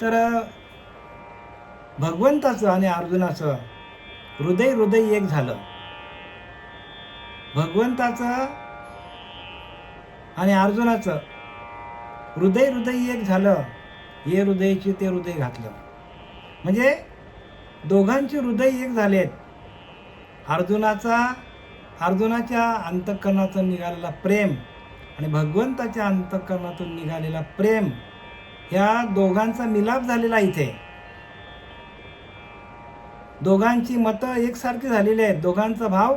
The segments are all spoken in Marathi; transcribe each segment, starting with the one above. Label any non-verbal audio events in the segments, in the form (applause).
तर भगवंताचं आणि अर्जुनाचं हृदय हृदय एक झालं. भगवंताचं आणि अर्जुनाचं हृदय हृदय एक झालं. हे हृदयाची ते हृदय घातलं. म्हणजे दोघांचे हृदय एक झालेत. अर्जुनाचा अर्जुनाच्या अंतःकरणातून निघालेला प्रेम आणि भगवंताच्या अंतःकरणातून निघालेला प्रेम ह्या दोघांचा मिलाप झालेला इथे. दोघांची मतं एकसारखी झालेली आहेत. दोघांचा भाव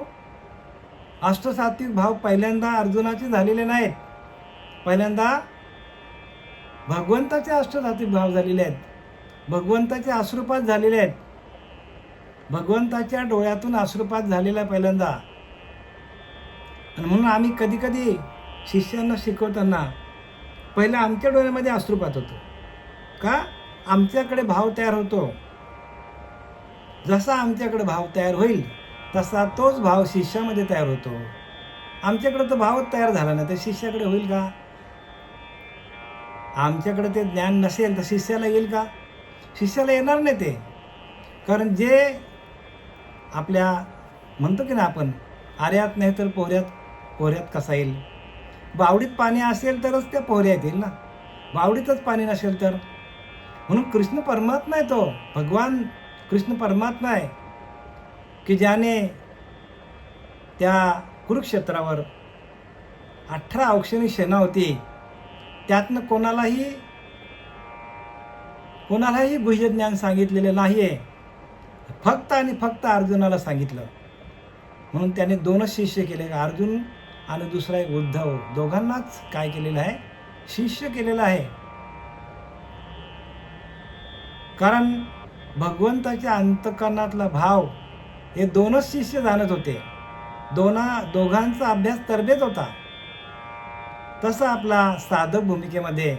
अष्टसात्विक भाव पहिल्यांदा अर्जुनाचे झालेले नाहीत. पहिल्यांदा भगवंताचे अष्टसात्विक भाव झालेले आहेत. भगवंताचे अश्रुपात झालेले आहेत. भगवंताच्या डोळ्यातून अश्रुपात झालेला आहे पहिल्यांदा. आणि म्हणून आम्ही कधी कधी शिष्यांना शिकवताना पहिलं आमच्या डोळ्यामध्ये अश्रुपात होतो. का आमच्याकडे भाव तयार होतो? जसा आमच्याकडे भाव तयार होईल तसा तोच भाव शिष्यामध्ये तयार होतो. आमच्याकडे तर भावच तयार झाला नाही तर शिष्याकडे होईल का? आमच्याकडे ते ज्ञान नसेल तर शिष्याला येईल का? शिष्याला येणार नाही ते. कारण जे आपल्या म्हणतो की ना आपण आर्यात नाही तर पोहऱ्यात पोहऱ्यात कसा येईल? बावडीत पाणी असेल तरच त्या पोहऱ्यात येईल ना. बावडीतच पाणी नसेल तर. म्हणून कृष्ण परमात्मा आहे तो. भगवान कृष्ण परमात्मा आहे. की ज्याने त्या कुरुक्षेत्रावर अठरा औक्षणी सेना होती. त्यातनं कोणालाही कोणालाही गुह्यज्ञान सांगितलेलं नाही आहे फक्त आणि फक्त अर्जुनाला सांगितलं. म्हणून त्याने दोनच शिष्य केले. अर्जुन आणि दुसरा एक उद्धव. दोघांनाच काय केलेलं आहे? शिष्य केलेलं आहे. कारण भगवंताच्या अंतकरणातला भाव हे दोनच शिष्य जाणत होते. दोना दोघांचा अभ्यास तरबेत होता. तसा आपला साधक भूमिकेमध्ये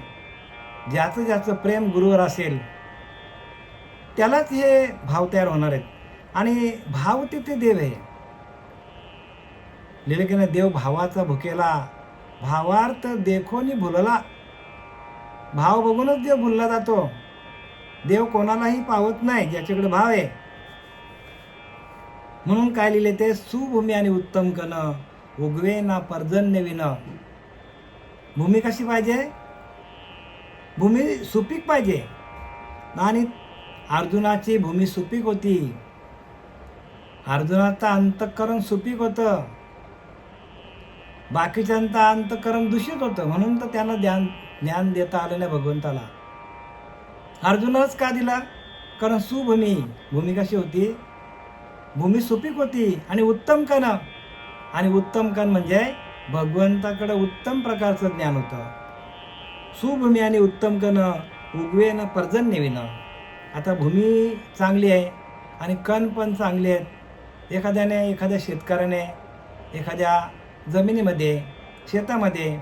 ज्याचं ज्याचं प्रेम गुरुवर असेल त्यालाच हे भाव तयार होणार आहेत. आणि भाव तिथे देव आहे. लिहिलं देव भावाचा भुकेला भावार्थ देखोनी भुलला. भाव बघूनच देव भुलला जातो. देव कोणालाही पावत नाही ज्याच्याकडे भाव आहे. म्हणून काय लिहिले ते? सुभूमी आणि उत्तम कन उगवे ना पर्जन्य विन भूमी कशी पाहिजे? भूमी सुपीक पाहिजे. आणि अर्जुनाची भूमी सुपीक होती. अर्जुनाचं अंतःकरण सुपीक होतं. बाकीच्यांचं अंतःकरण दूषित होतं. म्हणून तर त्याला ज्ञान ज्ञान देता आलं नाही भगवंताला. अर्जुनच का दिला? कारण सुभूमी भूमी कशी होती भूमी सुपीक होती आणि उत्तम कण. आणि उत्तम कण म्हणजे भगवंताकडे उत्तम प्रकारचं ज्ञान होतं. सुभूमी आणि उत्तम कण उगवे न पर्जन्य आता भूमी चांगली आहे आणि कण पण चांगले आहेत. एखाद्याने एखाद्या शेतकऱ्याने एखाद्या जमिनीमध्ये शेतामध्ये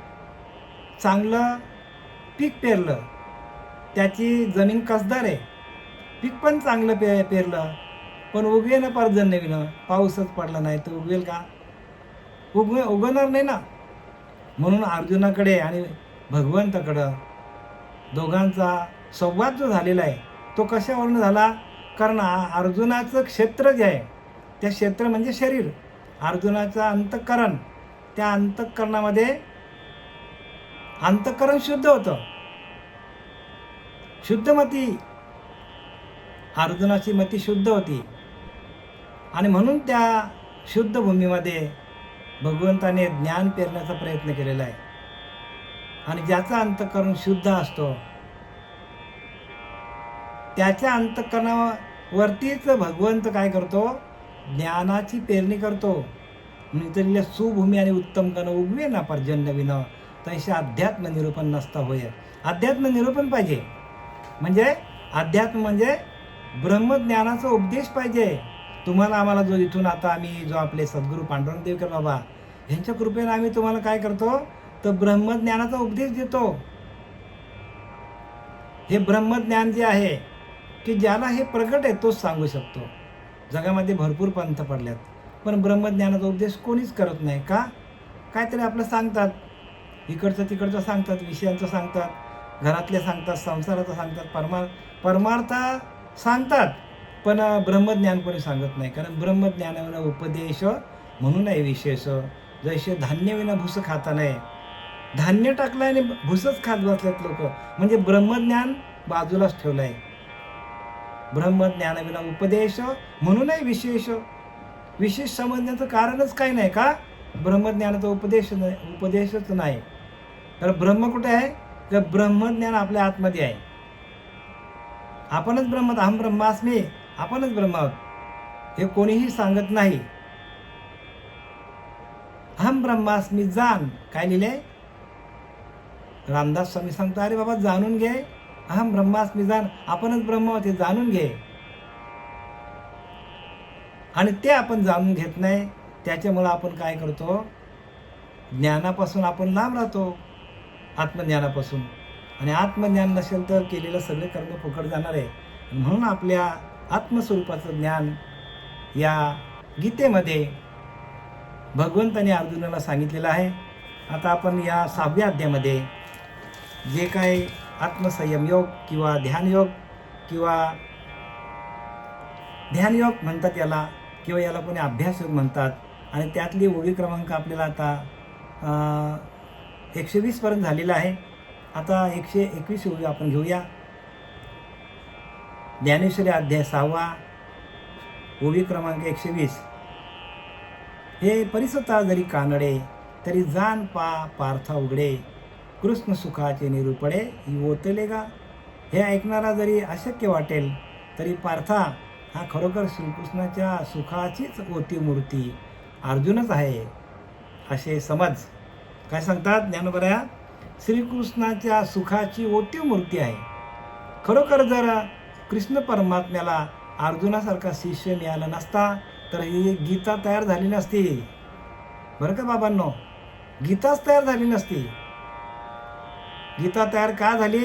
चांगलं पीक पेरलं त्याची जमीन कसदार आहे. पीक पण चांगलं पे पेरलं. पण उगवे ना पर्जन्य नवीन पाऊसच पडला नाही तर उगवेल का? उगवे उगवणार नाही ना. म्हणून अर्जुनाकडे आणि भगवंताकडं दोघांचा संवाद जो झालेला आहे तो कशावरून झाला? कारण अर्जुनाचं क्षेत्र जे आहे त्या क्षेत्र म्हणजे शरीर. अर्जुनाचं अंतःकरण. त्या अंतःकरणामध्ये अंतःकरण शुद्ध होतं. शुद्ध मती. अर्जुनाची मती शुद्ध होती. आणि म्हणून त्या शुद्ध भूमीमध्ये भगवंताने ज्ञान पेरण्याचा प्रयत्न केलेला आहे. आणि ज्याचा अंतःकरण शुद्ध असतो त्याच्या अंतःकरणावरतीच भगवंत काय करतो? ज्ञानाची पेरणी करतो. म्हणून सुभूमी आणि उत्तम गण उगवे ना पर्जन्य विन तसे अध्यात्म निरूपण नसता होय. अध्यात्म निरूपण पाहिजे. म्हणजे अध्यात्म म्हणजे ब्रह्मज्ञानाचा उपदेश पाहिजे. तुम्हाला आम्हाला जो इथून आता आम्ही जो आपले सद्गुरू पांडुरंग देवकर बाबा यांच्या कृपेने आम्ही तुम्हाला काय करतो? तर ब्रह्मज्ञानाचा उपदेश देतो. हे ब्रह्मज्ञान जे आहे की ज्याला हे प्रगट आहे तोच सांगू शकतो. जगामध्ये भरपूर पंथ पडल्यात पण ब्रह्मज्ञानाचा उपदेश कोणीच करत नाही का? काहीतरी आपलं सांगतात. इकडचं तिकडचं सांगतात विषयांचं सांगतात. घरातले सांगतात संसाराचं सांगतात परमा परमार्थ सांगतात पण ब्रह्मज्ञान कोणी सांगत नाही. कारण ब्रह्मज्ञानाविना उपदेश म्हणून आहे विशेष. जसे धान्यविना भुसं खाता नाही धान्य टाकलं आणि भुसंच खात बसलेत लोक. म्हणजे ब्रह्मज्ञान बाजूलाच ठेवलं आहे ब्रह्मज्ञानाविना उपदेश म्हणूनही विशेष. विशेष समजण्याचं कारणच काही नाही का? ब्रह्मज्ञानाचा उपदेश नाही उपदेशच नाही. तर ब्रह्म कुठे आहे? तर ब्रह्मज्ञान आपल्या आतमध्ये आहे. आपणच ब्रह्म अहम ब्रह्मास्मी आपणच ब्रह्म आहोत. हे कोणीही सांगत नाही. अहम ब्रह्मास्मी जाण काय लिहिले? रामदास स्वामी सांगतो अरे बाबा जाणून घे. अहम ब्रह्मास्मी जाण आपणच ब्रह्म ते जाणून घे. आणि ते आपण जाणून घेत नाही. त्याच्यामुळं आपण काय करतो? ज्ञानापासून आपण लांब राहतो. आत्मज्ञानापासून. आणि आत्मज्ञान नसेल तर केलेलं सगळे कर्म फुकट जाणार. आहे म्हणून आपल्या आत्मस्वरूपाचं ज्ञान या गीतेमध्ये भगवंताने अर्जुनाला सांगितलेलं आहे. आता आपण या सहाव्या अध्यायामध्ये जे काही आत्मसंयम योग किंवा ध्यानयोग किंवा ध्यानयोग म्हणतात याला किंवा याला कोणी अभ्यासयोग म्हणतात. आणि त्यातली ओळी क्रमांक आपल्याला आता एकशे वीसपर्यंत झालेला आहे. आता एकशे एकवीस ओळी आपण घेऊया. ज्ञानेश्वरी अध्याय सहावा ओवी क्रमांक एकशे वीस. हे परिसता जरी कानडे तरी जाण पा पार्था उघडे कृष्ण सुखाचे निरूपडे ओतले गा. हे ऐकणारा जरी अशक्य वाटेल तरी पार्था हा खरोखर श्रीकृष्णाच्या सुखाचीच ओती मूर्ती अर्जुनच आहे असे समज. काय सांगतात? ज्ञानोबऱ्या श्रीकृष्णाच्या सुखाची ओती मूर्ती आहे. खरोखर जर कृष्ण परमात्म्याला अर्जुनासारखा शिष्य मिळाला नसता तर ही गीता तयार झाली नसती. बरं का बाबांनो? गीताच तयार झाली नसती. गीता तयार का झाली?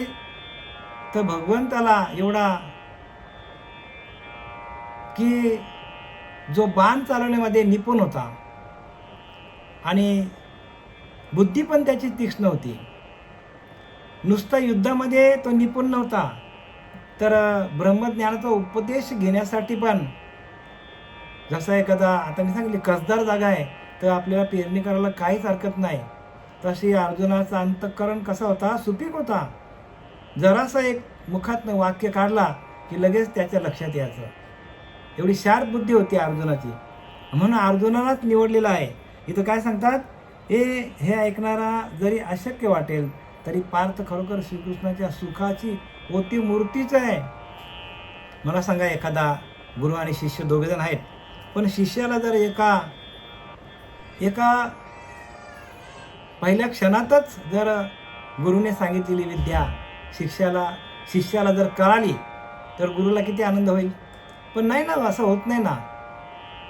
तर भगवंताला एवढा की जो बाण चालवण्यामध्ये निपुण होता. आणि बुद्धी पण त्याची तीक्ष्ण होती. नुसता युद्धामध्ये तो निपुण नव्हता तर ब्रह्मज्ञानाचा उपदेश घेण्यासाठी पण जसा एखादा आता मी सांगितले कसदार जागा आहे तर आपल्याला पेरणी करायला काहीच हरकत नाही. तशी अर्जुनाचा अंतःकरण कसा होता? सुपीक होता. जरासा एक मुखातनं वाक्य काढला की लगेच त्याच्या लक्षात यायचं. एवढी शार्प बुद्धी होती अर्जुनाची. म्हणून अर्जुनालाच निवडलेलं आहे. इथं काय सांगतात? हे हे ऐकणारा जरी अशक्य वाटेल तरी पार्थ खरोखर श्रीकृष्णाच्या सुखाची ओती मूर्तीच आहे. मला सांगा एखादा गुरु आणि शिष्य दोघेजण आहेत पण शिष्याला जर एका एका पहिल्या क्षणातच जर गुरुने सांगितलेली विद्या शिष्याला शिष्याला जर कळाली तर गुरुला किती आनंद होईल? पण नाही ना असं होत नाही ना.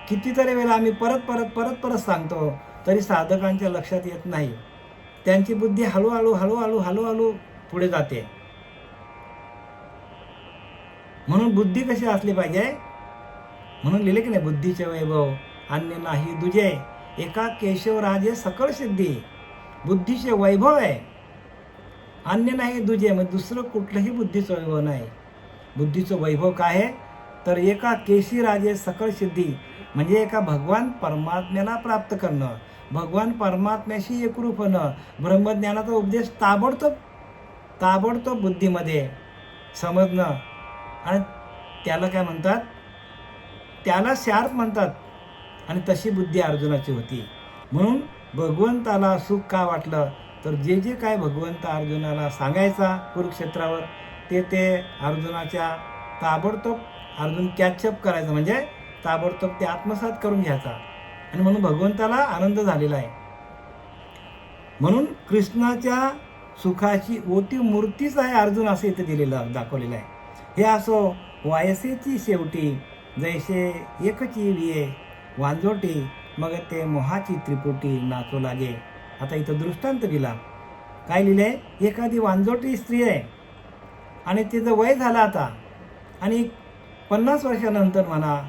कितीतरी वेळा आम्ही परत परत परत परत सांगतो तरी साधकांच्या लक्षात येत नाही. त्यांची बुद्धी हळूहळू हळूहळू हळूहळू पुढे जाते. म्हणून बुद्धी कशी असली पाहिजे? म्हणून लिहिले की नाही बुद्धीचे वैभव अन्य नाही दुजे. एका केशवराजे सकळ सिद्धी. बुद्धीचे वैभव आहे. अन्य नाही दुजे. मग दुसरं कुठलंही बुद्धीचं वैभव नाही. बुद्धीचं वैभव काय आहे? तर एका केशी राजे सकळ सिद्धी. म्हणजे एका भगवान परमात्म्याला प्राप्त करणं. भगवान परमात्म्याशी एकरूप होणं. ब्रह्मज्ञानाचा उपदेश ताबडतोब ताबडतोब बुद्धीमध्ये समजणं. आणि त्याला काय म्हणतात? त्याला शार्प म्हणतात. आणि तशी बुद्धी अर्जुनाची होती. म्हणून भगवंताला सुख का वाटलं? तर जे जे काय भगवंत अर्जुनाला सांगायचा कुरुक्षेत्रावर ते ते अर्जुनाच्या ताबडतोब अर्जुन कॅचअप करायचं. म्हणजे ताबडतोब ते आत्मसात करून घ्यायचा. आणि म्हणून भगवंताला आनंद झालेला आहे. म्हणून कृष्णाच्या सुखाची ओती मूर्तीच आहे अर्जुन असं इथे दिलेलं दाखवलेलं आहे. हे असो वायसेची शेवटी जैसे एकची विये वांजोटी मग ते मोहाची त्रिपुटी नाचू लागे. आता इथं दृष्टांत दिला. काय लिहिलंय? एखादी वांजोटी स्त्री आहे. आणि तिचं वय झालं आता. आणि पन्नास वर्षानंतर म्हणा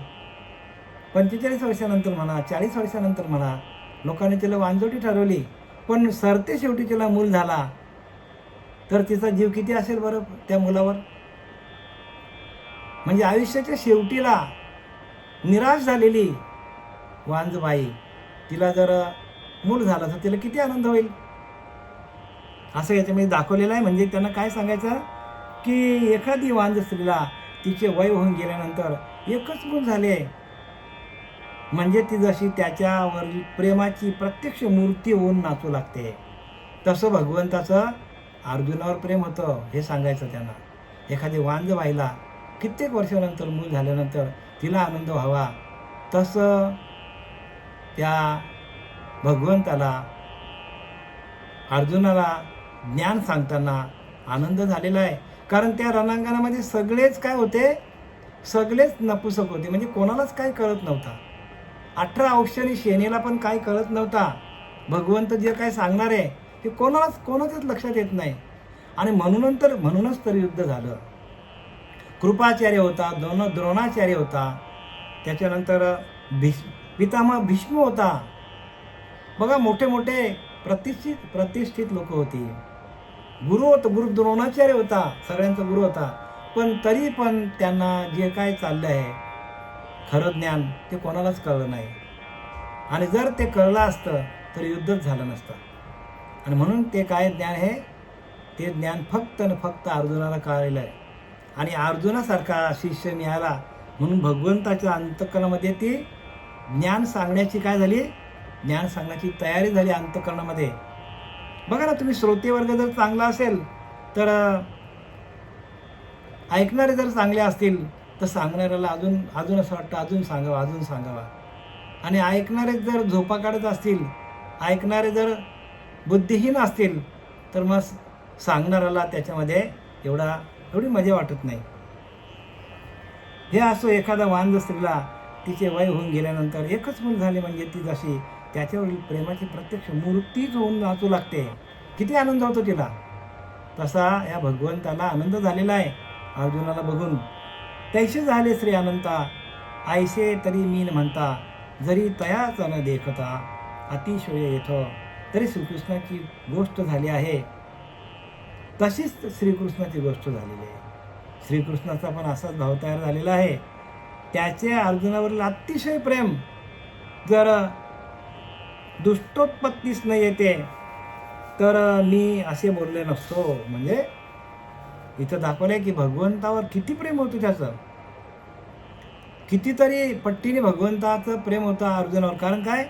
पंचेचाळीस वर्षानंतर म्हणा चाळीस वर्षानंतर म्हणा लोकांनी तिला वांजोटी ठरवली. पण सरते शेवटी तिला मूल झाला. तर तिचा जीव किती असेल बरं त्या मुलावर? म्हणजे आयुष्याच्या शेवटीला निराश झालेली वांजबाई तिला जर मूल झालं तर तिला किती आनंद होईल? असं याच्यामध्ये दाखवलेलं आहे. म्हणजे त्यांना काय सांगायचं? की एखादी वांज स्त्रीला तिचे वय होऊन गेल्यानंतर एकच मूल झाले म्हणजे ती जशी त्याच्यावर प्रेमाची प्रत्यक्ष मूर्ती होऊन नाचू लागते. तसं भगवंताचं अर्जुनावर प्रेम होतं हे सांगायचं त्यांना. एखादी वांज व्हायला कित्येक वर्षानंतर मूल झाल्यानंतर तिला आनंद व्हावा. तसं त्या भगवंताला अर्जुनाला ज्ञान सांगताना आनंद झालेला आहे. कारण त्या रणांगणामध्ये सगळेच काय होते? सगळेच नपुसक होते. म्हणजे कोणालाच काय कळत नव्हता. अठरा औषधी सेनेला पण काही कळत नव्हता. भगवंत जे काय सांगणार आहे ते कोणालाच कोणाच्याच लक्षात येत नाही. आणि म्हणून तर म्हणूनच तर युद्ध झालं. कृपाचार्य होता दोन द्रोणाचार्य होता. त्याच्यानंतर भीष पितामह भीष्म होता. बघा मोठे मोठे प्रतिष्ठित प्रतिष्ठित लोक होती. गुरु होतं गुरु द्रोणाचार्य होता सगळ्यांचा गुरु होता. पण तरी पण त्यांना जे काय चाललं आहे खरं ज्ञान ते कोणालाच कळलं नाही. आणि जर ते कळलं असतं तर युद्धच झालं नसतं. आणि म्हणून ते काय ज्ञान हे ते ज्ञान फक्त आणि फक्त अर्जुनाला कळलेलं आहे. आणि अर्जुनासारखा शिष्य मिळाला म्हणून भगवंताच्या अंतकरणामध्ये ती ज्ञान सांगण्याची काय झाली? ज्ञान सांगण्याची तयारी झाली अंतकरणामध्ये. बघा ना तुम्ही श्रोतेवर्ग जर चांगला असेल तर ऐकणारे जर चांगले असतील तर सांगणाऱ्याला अजून अजून असं वाटतं अजून सांगावा अजून सांगावा. आणि ऐकणारे जर झोपा काढत असतील ऐकणारे जर बुद्धिहीन असतील तर मग सांगणाऱ्याला त्याच्यामध्ये एवढा एवढी मजा वाटत नाही. हे असो एखादा वांद स्त्रीला तिचे वय होऊन गेल्यानंतर एकच मूल झाले म्हणजे ती जशी त्याच्यावरील प्रेमाची प्रत्यक्ष मूर्तीच होऊन नाचू लागते. किती आनंद होतो तिला. तसा या भगवंताला आनंद झालेला आहे. अर्जुनाला बघून तैसे झाले श्री अनंता। आयसे तरी मीन म्हणता जरी तयाच न देखता अतिशय येथ तरी श्रीकृष्णाची गोष्ट झाली आहे. तशीच श्रीकृष्णाची गोष्ट झालेली आहे. श्रीकृष्णाचा पण असाच भाव तयार झालेला आहे. त्याचे अर्जुनावरील अतिशय प्रेम जर दुष्टोत्पत्तीच न येते तर मी असे बोलले नसतो. म्हणजे इथं दाखवलंय की भगवंतावर किती प्रेम होतं त्याचं. कितीतरी पट्टीने भगवंताचं प्रेम होतं अर्जुनावर. कारण काय?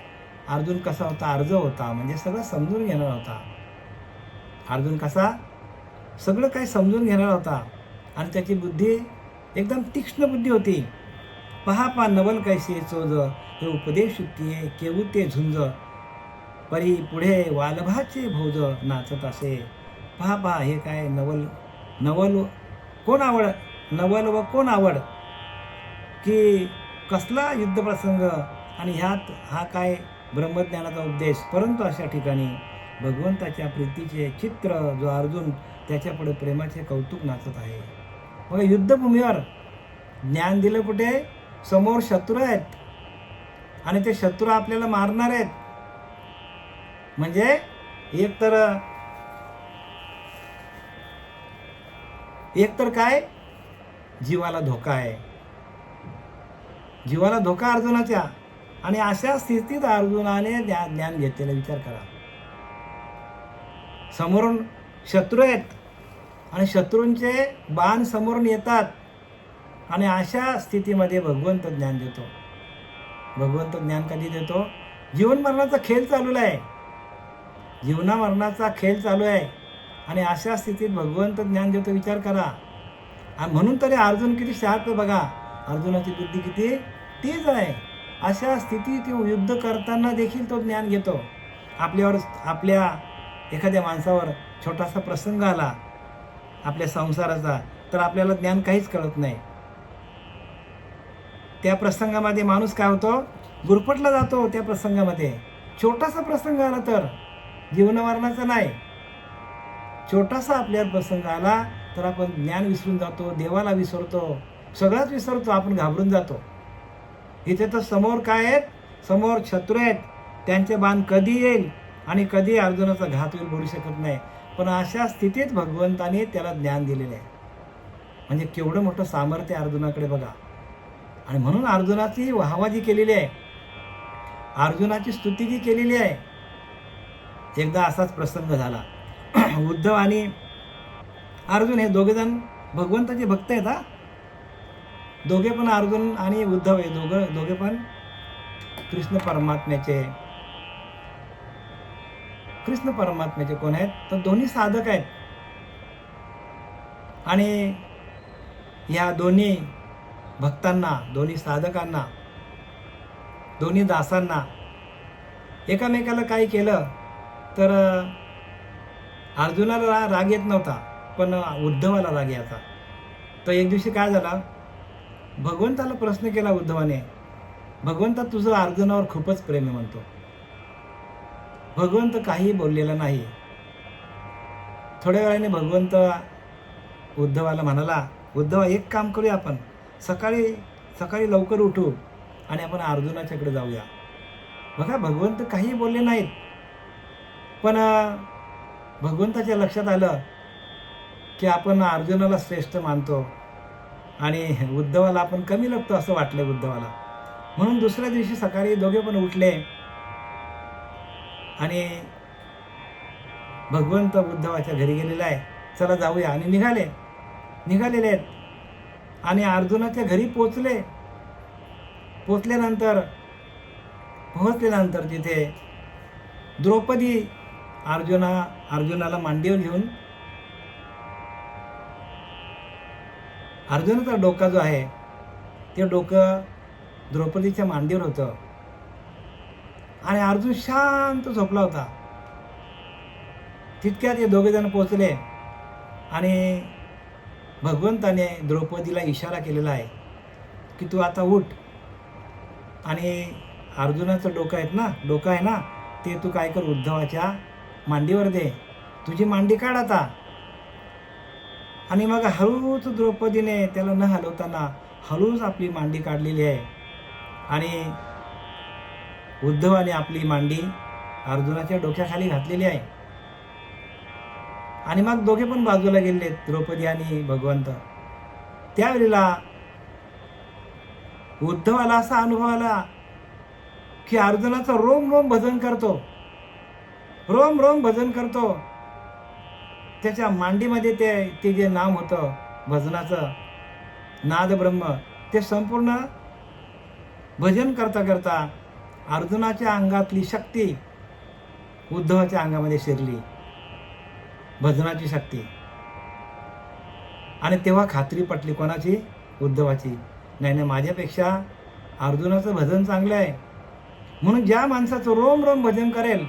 अर्जुन कसा होता? अर्ज होता. म्हणजे सगळं समजून घेणार होता. अर्जुन कसा? सगळं काही समजून घेणार होता. आणि त्याची बुद्धी एकदम तीक्ष्ण बुद्धी होती. पहा पा नवल कैसे चोज हे उपदेश युक्ती केवू ते झुंज. परी पुढे वालभाचे भोज नाचत असे. पहा पहा हे काय नवल नवल कोण आवड? नवल व कोण आवड? की कसला युद्धप्रसंग आणि ह्यात हा काय ब्रह्मज्ञानाचा उपदेश? परंतु अशा ठिकाणी भगवंताच्या प्रीतीचे चित्र जो अर्जुन त्याच्यापुढे प्रेमाचे कौतुक नाचत आहे. मग युद्धभूमीवर ज्ञान दिलं कुठे? समोर शत्रू आहेत. आणि ते शत्रू आपल्याला मारणार आहेत. म्हणजे एक तर एक तर काय? जीवाला धोका आहे. जीवाला धोका अर्जुनाच्या. आणि अशा स्थितीत अर्जुनाने ज्ञान ज्ञान घेतलेला विचार करा. समोरून शत्रू आहेत. आणि शत्रूंचे बाण समोरून येतात. आणि अशा स्थितीमध्ये भगवंत ज्ञान देतो. भगवंत ज्ञान कधी देतो? जीवन मरणाचा खेळ चालू आहे. जीवना मरणाचा खेळ चालू आहे. आणि अशा स्थितीत भगवंत ज्ञान देतो विचार करा. आणि म्हणून तरी अर्जुन किती शार्प बघा. अर्जुनाची बुद्धी किती तेज आहे. अशा स्थितीत तो युद्ध करताना देखील तो ज्ञान घेतो. आपल्यावर आपल्या एखाद्या माणसावर छोटासा प्रसंग आला आपल्या संसाराचा तर आपल्याला ज्ञान काहीच कळत नाही. त्या प्रसंगामध्ये माणूस काय होतो? गुरफटला जातो त्या प्रसंगामध्ये. छोटासा प्रसंग आला तर. जीवनमरणाचा नाही. छोटासा आपल्यावर प्रसंग आला तर आपण ज्ञान विसरून जातो देवाला विसरतो सगळंच विसरतो आपण घाबरून जातो. इथे तर समोर काय आहेत? समोर शत्रू आहेत. त्यांचे बाण कधी येईल आणि कधी अर्जुनाचा घात होईल बोलू शकत नाही. पण अशा स्थितीत भगवंताने त्याला ज्ञान दिलेलं आहे. म्हणजे केवढं मोठं सामर्थ्य अर्जुनाकडे बघा. आणि म्हणून अर्जुनाची वाहवा जी केलेली आहे. अर्जुनाची स्तुती जी केलेली आहे. एकदा असाच प्रसंग झाला. (clears throat) उद्धव आणि अर्जुन हे दोघेजण भगवंताचे भक्त आहेत हा. दोघे पण अर्जुन आणि उद्धव हे दोघं दोघे पण कृष्ण परमात्म्याचे. कृष्ण परमात्म्याचे कोण आहेत? तर दोन्ही साधक आहेत. आणि या दोन्ही भक्तांना दोन्ही साधकांना दोन्ही दासांना एकामेकाला काही केलं तर अर्जुनाला रा- राग येत नव्हता पण उद्धवाला राग यायचा. तर एक दिवशी काय झाला भगवंताला प्रश्न केला उद्धवाने भगवंता तुझं अर्जुनावर खूपच प्रेम आहे म्हणतो. भगवंत काही बोललेला नाही. थोड्या वेळाने भगवंत उद्धवाला म्हणाला उद्धवा एक काम करूया आपण. सकाळी सकाळी लवकर उठू आणि आपण अर्जुनाच्याकडे जाऊया. बघा भगवंत काही बोलले नाहीत. पण भगवंताच्या लक्षात आलं की आपण अर्जुनाला श्रेष्ठ मानतो आणि उद्धवाला आपण कमी लागतो असं वाटलं उद्धवाला. म्हणून दुसऱ्या दिवशी सकाळी दोघे पण उठले आणि भगवंत उद्धवाच्या घरी गेलेला आहे. चला जाऊया. आणि निघाले. निघालेले आहेत. आणि अर्जुनाच्या घरी पोचले. पोचल्यानंतर पोहोचल्यानंतर तिथे द्रौपदी अर्जुना अर्जुनाला मांडीवर घेऊन. अर्जुनाचा डोका जो आहे ते डोकं द्रौपदीच्या मांडीवर होतं. आणि अर्जुन शांत झोपला होता. तितक्यात हे दोघे जण पोचले आणि भगवंताने द्रौपदीला इशारा केलेला आहे की तू आता उठ. आणि अर्जुनाचं डोकं आहेत ना डोकं आहे ना ते तू काय कर उद्धवाच्या मांडीवर दे. तुझी मांडी काढ आता. आणि मग हळूच द्रौपदीने त्याला न हलवताना हळूच आपली मांडी काढलेली आहे. आणि उद्धवाने आपली मांडी अर्जुनाच्या डोक्याखाली घातलेली आहे. आणि मग दोघे पण बाजूला गेले द्रौपदी आणि भगवंत. त्यावेळेला उद्धवाला असा अनुभव आला की अर्जुनाचं रोम रोम भजन करतो. रोम रोम भजन करतो. त्याच्या मांडीमध्ये ते ते जे नाम होतं भजनाचं नाद ब्रह्म ते संपूर्ण भजन करता करता अर्जुनाच्या अंगातली शक्ती उद्धवाच्या अंगामध्ये शिरली. भजनाची शक्ती. आणि तेव्हा खात्री पटली कोणाची? उद्धवाची. नाही नाही माझ्यापेक्षा अर्जुनाचं भजन चांगलं आहे. म्हणून ज्या माणसाचं रोम रोम भजन करेल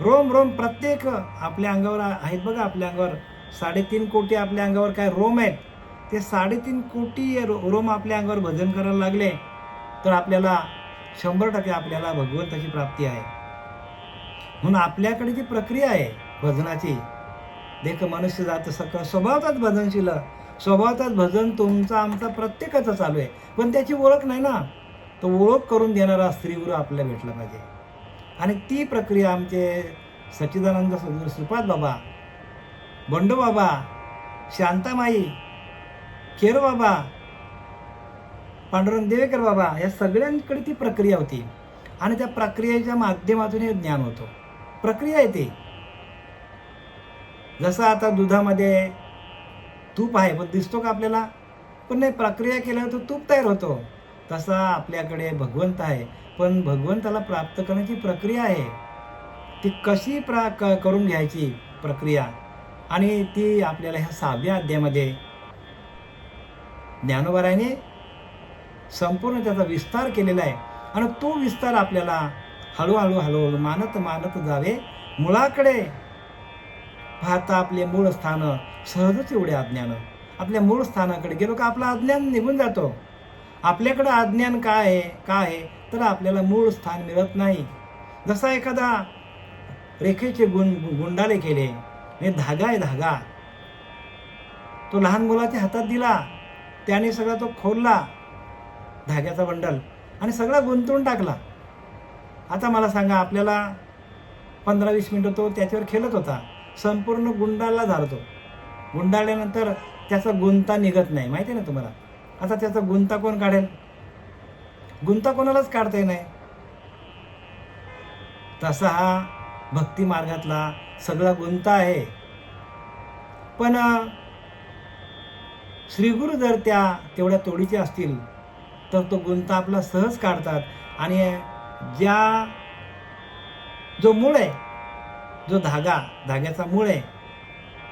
रोम रोम प्रत्येक आपल्या अंगावर आहेत बघा आपल्या अंगावर. साडेतीन कोटी आपल्या अंगावर काय रोम आहेत? ते साडेतीन कोटी रो- रोम आपल्या अंगावर भजन करायला लागले तर आपल्याला शंभर टक्के आपल्याला भगवंताची प्राप्ती आहे. म्हणून आपल्याकडे जी प्रक्रिया आहे भजनाची देख मनुष्य जात सकाळ स्वभावतात भजनशील स्वभावतात भजन तुमचा आमचा प्रत्येकाचं चालू आहे. पण त्याची ओळख नाही ना. तो ओळख करून देणारा स्त्रीगुरु आपल्याला भेटला पाहिजे. आणि ती प्रक्रिया आमचे सच्चिदानंद श्रीपाद बाबा बंडू बाबा शांतामाई केरो बाबा पांडुरंग देवेकर बाबा या सगळ्यांकडे ती प्रक्रिया होती. आणि त्या प्रक्रियेच्या माध्यमातून हे ज्ञान होतं. प्रक्रिया आहे ती. जसं आता दुधामध्ये तूप आहे पण दिसतो का आपल्याला? पण नाही प्रक्रिया केल्यावर तो तूप तयार होतो. तसा आपल्याकडे भगवंत आहे. पण भगवंताला प्राप्त करण्याची प्रक्रिया आहे. ती कशी प्रा क करून घ्यायची प्रक्रिया? आणि ती आपल्याला ह्या सहाव्या अध्यायामध्ये ज्ञानोबराने संपूर्ण त्याचा विस्तार केलेला आहे. आणि तो विस्तार आपल्याला हळूहळू हळूहळू मानत मानत जावे. मुळाकडे पाहता आपले मूळ स्थान सहजच एवढे अज्ञान. आपल्या मूळ स्थानाकडे गेलो का आपला अज्ञान निघून जातो. आपल्याकडं अज्ञान काय आहे? काय आहे? तर आपल्याला मूळ स्थान मिळत नाही. जसा एखादा रेखेचे गुण गुंडाळे केले हे धागा आहे धागा. तो लहान मुलाच्या हातात दिला त्याने सगळा तो खोलला धाग्याचा बंडल आणि सगळा गुंतवून टाकला. आता मला सांगा आपल्याला पंधरा वीस मिनटं तो त्याच्यावर खेळत होता. संपूर्ण गुंडाळला झाला तो गुंडाळल्यानंतर त्याचा गुंता निघत नाही. माहिती आहे ना तुम्हाला? आता त्याचा गुंता कोण काढेल? गुंता कोणालाच काढता येत नाही. तसा हा भक्ती मार्गातला सगळा गुंता आहे. पण श्रीगुरु जर त्या तेवढ्या तोडीचे असतील तर तो गुंता आपला सहज काढतात. आणि ज्या जो मूळ आहे जो धागा धाग्याचा मूळ आहे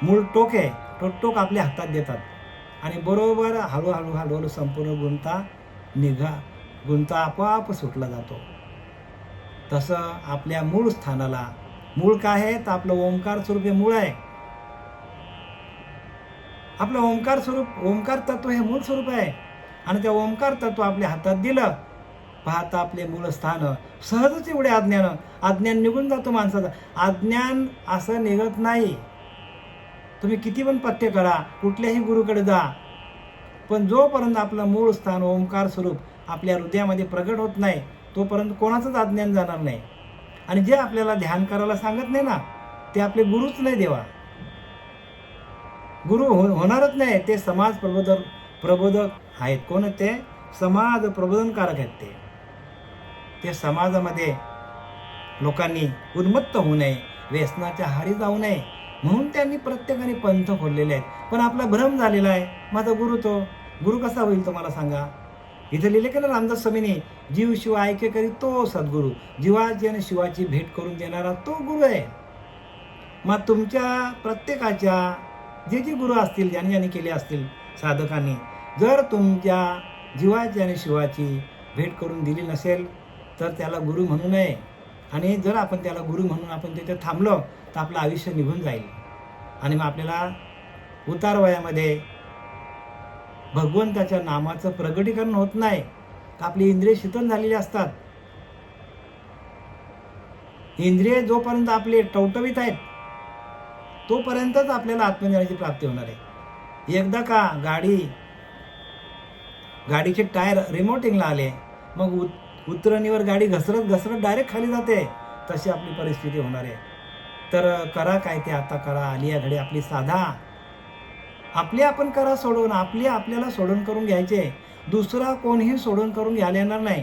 मूळ टोक आहे तो टोक आपल्या हातात देतात. आणि बरोबर हळूहळू हळूहळू संपूर्ण गुंता निघा. गुंता आपोआप सुटला जातो. तसं आपल्या मूळ स्थानाला मूळ काय आहे? तर आपलं ओंकार स्वरूप हे मूळ आहे. आपलं ओंकार स्वरूप ओंकार तत्व हे मूळ स्वरूप आहे. आणि त्या ओंकार तत्व आपल्या हातात दिलं. पाहता आपले मूळ स्थान सहजच एवढे अज्ञान अज्ञान निघून जातो माणसाचं. अज्ञान असं निघत नाही. तुम्ही किती पण पथ्य करा कुठल्याही गुरुकडे जा. पण जोपर्यंत आपलं मूळ स्थान ओंकार स्वरूप आपल्या हृदयामध्ये प्रगट होत नाही तोपर्यंत कोणाचंच अज्ञान जाणार नाही. आणि जे आपल्याला ध्यान करायला सांगत नाही ना ते आपले गुरुच नाही देवा. गुरु हो होणारच नाही ते समाज प्रबोधक प्रबोधक आहेत. कोण ते? समाज प्रबोधनकारक आहेत ते. ते समाजामध्ये लोकांनी उन्मत्त होऊ नये व्यसनाच्या हारी जाऊ नये म्हणून त्यांनी प्रत्येकाने पंथ खोललेले आहेत. पण आपला भ्रम झालेला आहे. माझा गुरु तो. गुरु कसा होईल तो मला सांगा? इथं लिहिले की ना रामदास स्वामीने जीव शिव ऐके करी तो सद्गुरू. जीवाची आणि शिवाची भेट करून देणारा तो गुरु आहे. मग तुमच्या प्रत्येकाच्या जे जे गुरु असतील ज्यांनी ज्यांनी केले असतील साधकांनी जर तुमच्या जीवाची आणि शिवाची भेट करून दिली नसेल तर त्याला गुरु म्हणू नये. आणि जर आपण त्याला गुरु म्हणून आपण तिथे थांबलो तर आपलं आयुष्य निघून जाईल. आणि मग आपल्याला उतार वयामध्ये भगवंताच्या नामाचं प्रगटीकरण होत नाही तर आपली इंद्रिय शीतल झालेली असतात. इंद्रिय जोपर्यंत आपले टवटवीत आहेत तोपर्यंतच आपल्याला आत्मज्ञानाची प्राप्ती होणार आहे. एकदा का गाडी गाडीचे टायर रिमोटिंगला आले मग उतरणीवर गाडी घसरत घसरत डायरेक्ट खाली जाते. तशी आपली परिस्थिती होणार आहे. तर करा काय ते आता करा. आली या घडी आपली साधा. आपली आपण करा सोडवून आपली आपल्याला सोडून करून घ्यायचे. दुसरा कोणीही सोडून करून घ्यायला येणार नाही.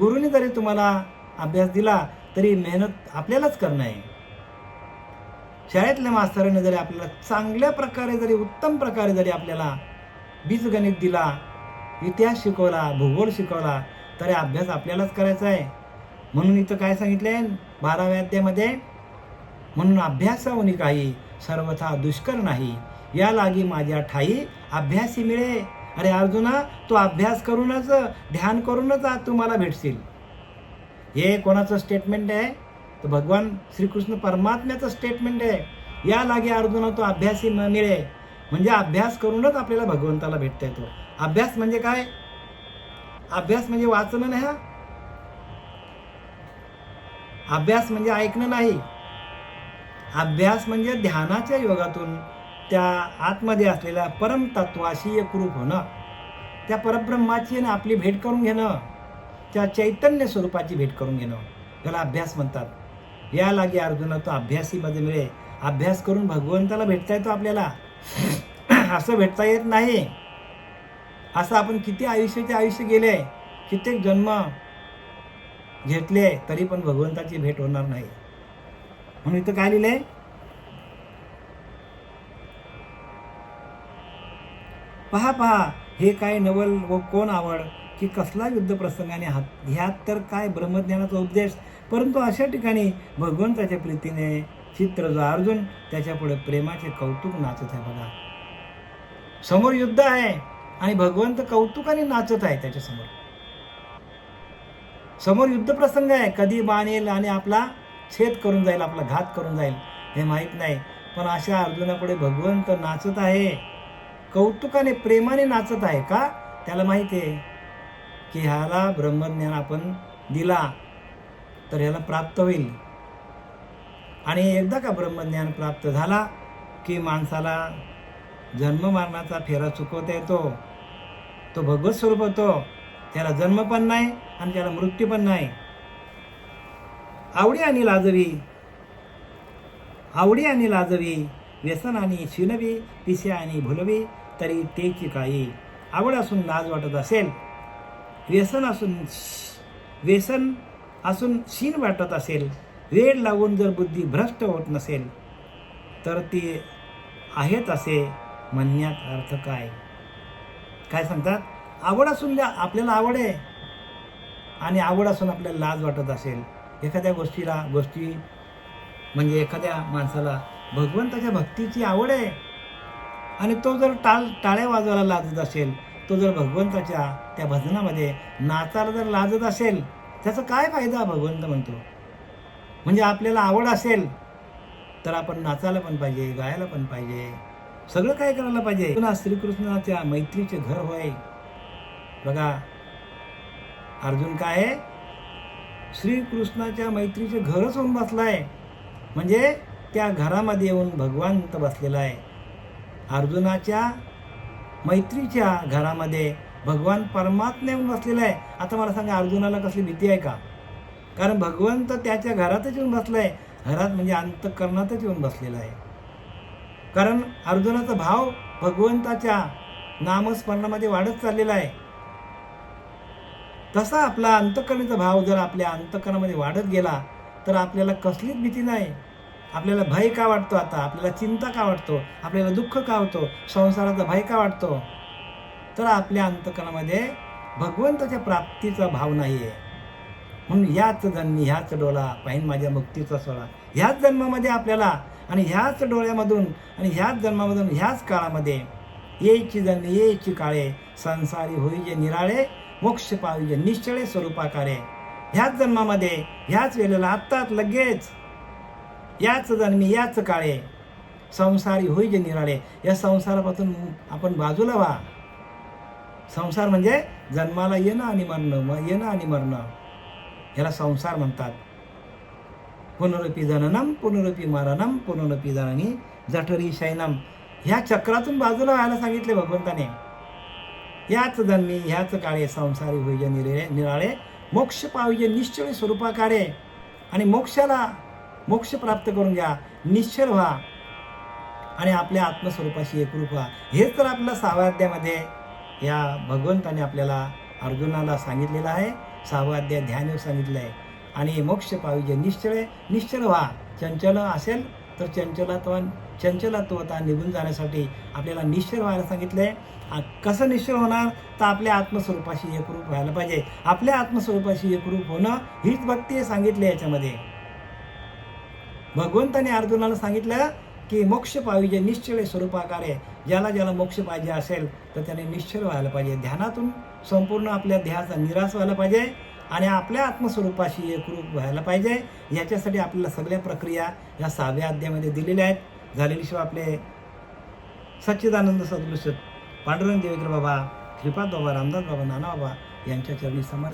गुरुने जरी तुम्हाला अभ्यास दिला तरी मेहनत आपल्यालाच करणं आहे. शाळेतल्या मास्तराने जरी आपल्याला चांगल्या प्रकारे जरी उत्तम प्रकारे जरी आपल्याला बीजगणित दिला इतिहास शिकवला भूगोल शिकवला तर अभ्यास आपल्यालाच करायचा आहे. म्हणून इथं काय सांगितलंय? बाराव्या अध्यायामध्ये म्हणून अभ्यासावनी काही सर्वथा दुष्कर नाही. या लागी माझ्या ठाई अभ्यासी मिळे. अरे अर्जुना तो अभ्यास करूनच ध्यान करूनच आज तुम्हाला भेटशील. हे कोणाचं स्टेटमेंट आहे? तर भगवान श्रीकृष्ण परमात्म्याचं स्टेटमेंट आहे. या लागे अर्जुना तो अभ्यासी मिळे. म्हणजे अभ्यास करूनच आपल्याला भगवंताला भेटता येतो अभ्यास म्हणजे काय? अभ्यास म्हणजे वाचणं नाही हा. अभ्यास म्हणजे ऐकणं नाही. अभ्यास म्हणजे ध्यानाच्या योगातून त्या आतमध्ये असलेल्या परमतत्वाशी एकरूप होणं. त्या परब्रह्माची आणि आपली भेट करून घेणं. त्या चैतन्य स्वरूपाची भेट करून घेणं. त्याला अभ्यास म्हणतात. या लागे अर्जुना तो अभ्यासीमध्ये मिळे अभ्यास करून भगवंताला भेटता येतो आपल्याला. (clears throat) असं भेटता येत नाही. असं आपण किती आयुष्याचे आयुष्य गेले कित्येक जन्म घेतले तरी पण भगवंताची भेट होणार नाही. म्हणून इथं काय लिहिलंय? पहा पहा हे काय नवल व कोण आवड की कसला युद्ध प्रसंगाने हात ह्यात तर काय ब्रह्मज्ञानाचा उपदेश? परंतु अशा ठिकाणी भगवंताच्या प्रीतीने चित्र जो अर्जुन त्याच्यापुढे प्रेमाचे कौतुक नाचत आहे बघा. समोर युद्ध आहे. आणि भगवंत कौतुकाने नाचत आहे त्याच्यासमोर. समोर युद्ध प्रसंग आहे. कधी बाण येईल आणि आपला छेद करून जाईल आपला घात करून जाईल हे माहीत नाही. पण अशा अर्जुनापुढे भगवंत नाचत आहे. कौतुकाने प्रेमाने नाचत आहे का? त्याला माहिती आहे. की ह्याला ब्रह्मज्ञान आपण दिला तर ह्याला प्राप्त होईल. आणि एकदा का ब्रह्मज्ञान प्राप्त झाला की माणसाला जन्म मरणाचा फेरा चुकवता येतो. तो भगवत स्वरूप होतो. त्याला जन्म पण नाही आणि त्याला मृत्यू पण नाही. आवडी आणि लाजवी. आवडी आणि लाजवी. व्यसन आणि शिनवी पिसे आणि भुलवी. तरी तेची काही. आवड असून लाज वाटत असेल. व्यसन असून व्यसन असून शीन वाटत असेल. वेळ लावून जर बुद्धी भ्रष्ट होत नसेल तर ती आहेत असे. म्हणण्यात अर्थ काय? काय सांगतात? आवड असून द्या आपल्याला आवड आहे. आणि आवड असून आपल्याला लाज वाटत असेल. एखाद्या गोष्टीला गोष्टी म्हणजे एखाद्या माणसाला भगवंताच्या भक्तीची आवड आहे. आणि तो जर टाळ टाळ्या वाजवायला लाजत असेल तो जर भगवंताच्या त्या भजनामध्ये नाचायला जर लाजत असेल त्याचा काय फायदा? भगवंत म्हणतो. म्हणजे आपल्याला आवड असेल तर आपण नाचायला पण पाहिजे गायला पण पाहिजे. सगळं काय करायला पाहिजे? पुन्हा श्रीकृष्णाच्या मैत्रीचे घर होय बघा अर्जुन काय आहे? श्रीकृष्णाच्या मैत्रीचे घरच होऊन बसलाय. म्हणजे त्या घरामध्ये येऊन भगवंत बसलेला आहे. अर्जुनाच्या मैत्रीच्या घरामध्ये भगवान परमात्मा येऊन बसलेला आहे. आता मला सांगा अर्जुनाला कसली भीती आहे का? कारण भगवंत त्याच्या घरातच येऊन बसलाय. घरात म्हणजे अंतकरणातच येऊन बसलेला आहे. कारण अर्जुनाचा भाव भगवंताच्या नामस्मरणामध्ये वाढत चाललेला आहे. तसा आपला अंतकरणाचा भाव जर आपल्या अंतकरणामध्ये वाढत गेला तर आपल्याला कसलीच भीती नाही. आपल्याला भय का वाटतो आता? आपल्याला चिंता का वाटतो? आपल्याला दुःख का होतो? संसाराचा भय का वाटतो? तर आपल्या अंतकरणामध्ये भगवंताच्या प्राप्तीचा भाव नाही आहे म्हणून ह्याच जन्मी ह्याच डोळा पाहिन माझ्या मुक्तीचा सोळा ह्याच जन्मामध्ये आपल्याला आणि ह्याच डोळ्यामधून आणि ह्याच जन्मामधून ह्याच काळामध्ये येईची जन्मी येईची काळे संसारी होईजे निराळे मोक्ष पाविजे निश्चळे स्वरूपाकारे. ह्याच जन्मामध्ये ह्याच वेळेला आत्ताच लगेच याच जन्मी याच काळे संसारी होईजे निराळे या संसारापासून आपण बाजूला व्हा. संसार म्हणजे जन्माला येणं आणि मरणं मग येणं आणि मरणं. याला संसार म्हणतात. पुनरुपी जननम पुनरुपी मरणम पुनरपी जननी जठरी शैनम ह्या चक्रातून बाजूला व्हायला सांगितले भगवंताने. याच जन्मी ह्याच काळे संसारी होईजे निरे निराळे मोक्ष पाहिजे निश्चळ स्वरूपाकारे. आणि मोक्षाला मोक्ष प्राप्त करून घ्या निश्चल व्हा. आणि आपल्या आत्मस्वरूपाशी एकरूप व्हा. हेच तर आपल्या सावाध्यामध्ये या भगवंताने आपल्याला अर्जुनाला सांगितलेलं आहे. सहावा अध्याय ध्यान सांगितलं आहे आणि मोक्ष पाहिजे निश्चळ निश्चल व्हा. चंचल असेल तर चंचलत्व चंचलत्वता निघून जाण्यासाठी आपल्याला निश्चल व्हायला सांगितलंय. कसं निश्चल होणार? तर आपल्या आत्मस्वरूपाशी एकरूप व्हायला पाहिजे. आपल्या आत्मस्वरूपाशी एकरूप होणं हीच भक्ती सांगितली याच्यामध्ये. भगवंताने अर्जुनाला सांगितलं की मोक्ष पाहिजे निश्चळ स्वरूपाकारे ज्याला ज्याला मोक्ष पाहिजे असेल तर त्याने निश्चल व्हायला पाहिजे. ध्यानातून संपूर्ण आपल्या देहाचा निराश व्हायला पाहिजे. आणि आपल्या आत्मस्वरूपाशी एकरूप व्हायला पाहिजे. याच्यासाठी आपल्याला सगळ्या प्रक्रिया या सहाव्या अध्यायामध्ये दिलेल्या आहेत. झालेली शिवाय आपले सच्चिदानंद सदृश पांडुरंग देवेंद्र बाबा श्रीपाद बाबा रामदास बाबा नाना बाबा यांच्या चरणी समर्थ